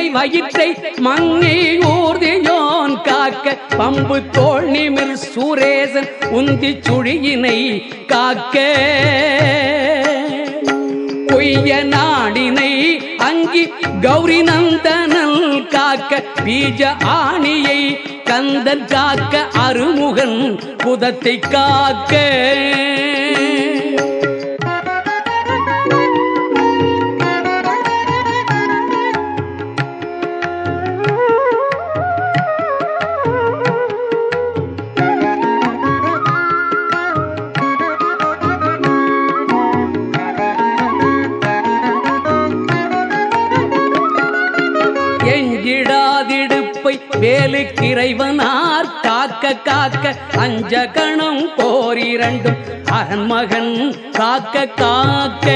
இறை வயிற்றை மங்கை ஊர்தியோன் காக்க பம்பு தோல் நிமிர் சுரேசன் உந்தி சுழியினை காக்க. பொய்ய நாடினை அங்கி கௌரி நந்தனல் காக்க பீஜ ஆணியை கந்தன் காக்க அருமுகன் புதத்தை காக்க. எஞ்சிடாதிடுப்பை வேலுக்கிறைவனார் காக்க காக்க அஞ்ச கணம் போரிரண்டும் அரண்மகன் காக்க காக்க.